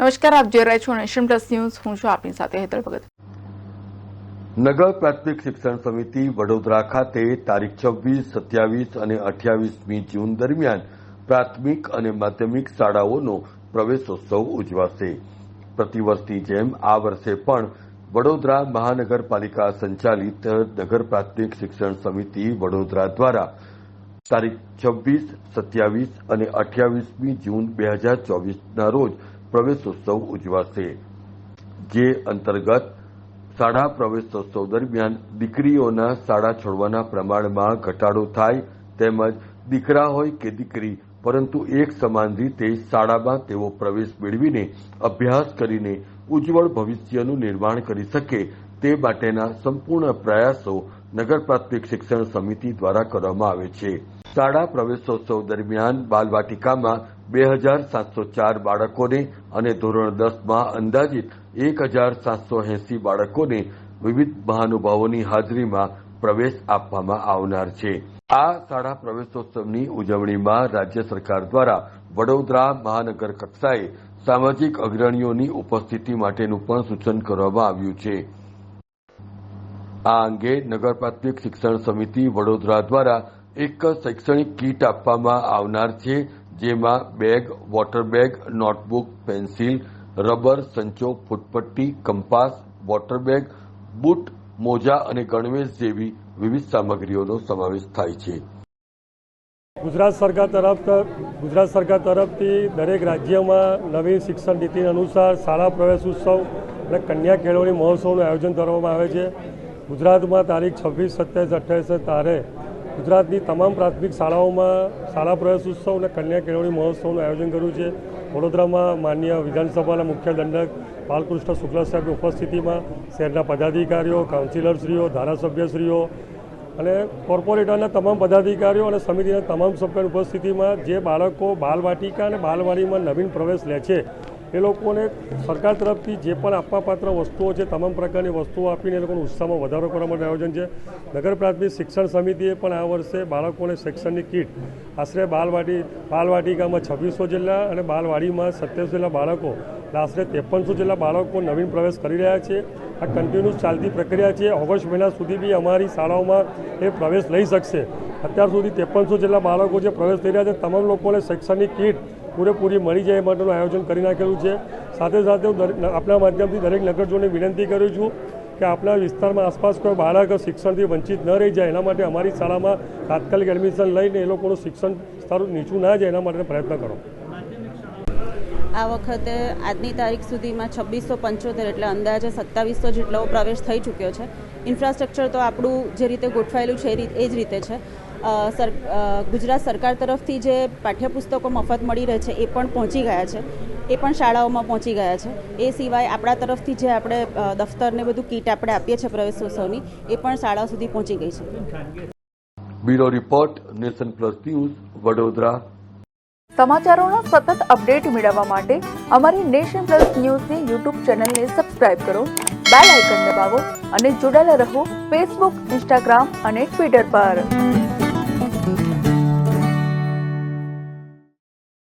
નમસ્કાર, આપ જોઈ રહ્યા છો નેશન પ્લસ ન્યૂઝ. હું છું આપની સાથે હેતલ ભગત. નગર પ્રાથમિક શિક્ષણ સમિતિ વડોદરા ખાતે તારીખ છવ્વીસ, સત્યાવીસ અને અઠ્યાવીસમી જૂન દરમિયાન પ્રાથમિક અને માધ્યમિક શાળાઓનો પ્રવેશોત્સવ ઉજવાશે. પ્રતિવર્ષની જેમ આ વર્ષે પણ વડોદરા મહાનગરપાલિકા સંચાલિત નગર પ્રાથમિક શિક્ષણ સમિતિ વડોદરા દ્વારા તારીખ છવ્વીસ, સત્યાવીસ અને અઠ્યાવીસમી જૂન બે હજાર ચોવીસના રોજ પ્રવેશોત્સવ ઉજવાશે. જે અંતર્ગત શાળા પ્રવેશોત્સવ દરમિયાન દીકરીઓના શાળા છોડવાના પ્રમાણમાં ઘટાડો થાય તેમજ દીકરા હોય કે દીકરી, પરંતુ એક સમાન રીતે શાળામાં તેઓ પ્રવેશ મેળવીને અભ્યાસ કરીને ઉજ્જવળ ભવિષ્યનું નિર્માણ કરી શકે તે માટેના સંપૂર્ણ પ્રયાસો નગર પ્રાથમિક શિક્ષણ સમિતિ દ્વારા કરવામાં આવે છે. શાળા પ્રવેશોત્સવ દરમિયાન બાલવાટિકામાં બે હજાર સાતસો ચાર બાળકોને અને ધોરણ દસમાં અંદાજિત એક હજાર સાતસો એસી બાળકોને વિવિધ મહાનુભાવોની હાજરીમાં પ્રવેશ આપવામાં આવનાર છે. આ શાળા પ્રવેશોત્સવની ઉજવણીમાં રાજ્ય સરકાર દ્વારા વડોદરા મહાનગર કક્ષાએ સામાજિક અગ્રણીઓની ઉપસ્થિતિ માટેનું પણ સૂચન કરવામાં આવ્યું છે. આ અંગે નગર શિક્ષણ સમિતિ વડોદરા દ્વારા એક શૈક્ષણિક કીટ આપવામાં આવનાર છે. જેમાં bag, water bag, notebook, pencil, rubber, સંચો, ફૂટપટ્ટી, કંપાસ, વોટર બેગ, બૂટ, મોજા અને ગણવેશ જેવી વિવિધ સામગ્રીઓનો સમાવેશ થાય છે. ગુજરાત સરકાર તરફ ગુજરાત સરકાર તરફથી દરેક રાજ્યમાં નવી શિક્ષણ નીતિ અનુસાર શાળા પ્રવેશ ઉત્સવ અને કન્યા કેળવણી મહોત્સવનું આયોજન કરવામાં આવે છે. ગુજરાતમાં તારીખ છવ્વીસ, સત્યાવીસ, અઠ્યાવીસ તારે ગુજરાતની તમામ પ્રાથમિક શાળાઓમાં શાળા પ્રવેશ ઉત્સવ અને કન્યા કેળવણી મહોત્સવનું આયોજન કર્યું છે. વડોદરામાં માન્ય વિધાનસભાના મુખ્ય દંડક બાલકૃષ્ણ શુક્લા સાહેબની ઉપસ્થિતિમાં શહેરના પદાધિકારીઓ, કાઉન્સિલરશ્રીઓ, ધારાસભ્યશ્રીઓ અને કોર્પોરેટરના તમામ પદાધિકારીઓ અને સમિતિના તમામ સભ્યોની ઉપસ્થિતિમાં જે બાળકો બાલવાટિકા અને બાલવાડીમાં નવીન પ્રવેશ લે છે એ લોકોને સરકાર તરફથી જે પણ આપવાપાત્ર વસ્તુઓ છે, તમામ પ્રકારની વસ્તુઓ આપીને એ લોકોનો ઉત્સાહમાં વધારો કરવા માટે આયોજન છે. નગર પ્રાથમિક શિક્ષણ સમિતિએ પણ આ વર્ષે બાળકોને શૈક્ષણિક કીટ આશરે બાલવાટી, બાલવાટિકામાં છવ્વીસો જિલ્લા અને બાલવાડીમાં સત્યાવીસ જેટલા બાળકો આશરે ત્રેપનસો જેટલા બાળકો નવીન પ્રવેશ કરી રહ્યા છે. આ કન્ટિન્યુઅસ ચાલતી પ્રક્રિયા છે. ઓગસ્ટ મહિના સુધી બી અમારી શાળાઓમાં એ પ્રવેશ લઈ શકશે. અત્યાર સુધી ત્રેપનસો જેટલા બાળકો જે પ્રવેશ થઈ રહ્યા છે, તમામ લોકોને શૈક્ષણિક કીટ પૂરેપૂરી મળી જાય માટેનું આયોજન કરી નાખેલું છે. સાથે સાથે હું આપણા માધ્યમથી દરેક નગરજોને વિનંતી કરું છું કે આપણા વિસ્તારમાં આસપાસ કોઈ બાળક શિક્ષણથી વંચિત ન રહી જાય, એના માટે અમારી શાળામાં તાત્કાલિક એડમિશન લઈને એ લોકોનું શિક્ષણ સ્તર નીચું ના જાય એના માટે પ્રયત્ન કરો. આ વખતે આજની તારીખ સુધીમાં છવ્વીસો પંચોતેર એટલે અંદાજે સત્તાવીસો જેટલો પ્રવેશ થઈ ચૂક્યો છે. ઇન્ફ્રાસ્ટ્રક્ચર તો આપણું જે રીતે ગોઠવાયેલું છે એ જ રીતે છે. સર ગુજરાત સરકાર તરફથી જે પાઠ્યપુસ્તકો મફત મળી રહે છે એ પણ પહોંચી ગયા છે. એ પણ શાળાઓમાં પહોંચી ગયા છે. એ સિવાય આપણા તરફથી જે આપણે દફતરને બધું કીટ આપણે આપીએ છીએ પ્રવેશોત્સવની એ પણ શાળાઓ સુધી પહોંચી ગઈ છે. Bureau report nation plus news Vadodara. સમાચારોના સતત અપડેટ મેળવવા માટે અમારી નેશન પ્લસ ન્યૂઝની યુટ્યુબ ચેનલને સબસ્ક્રાઇબ કરો બેલ આઇકન દબાવો અને જોડાયેલા રહો ફેસબુક ઇન્સ્ટાગ્રામ અને ટ્વિટર પર.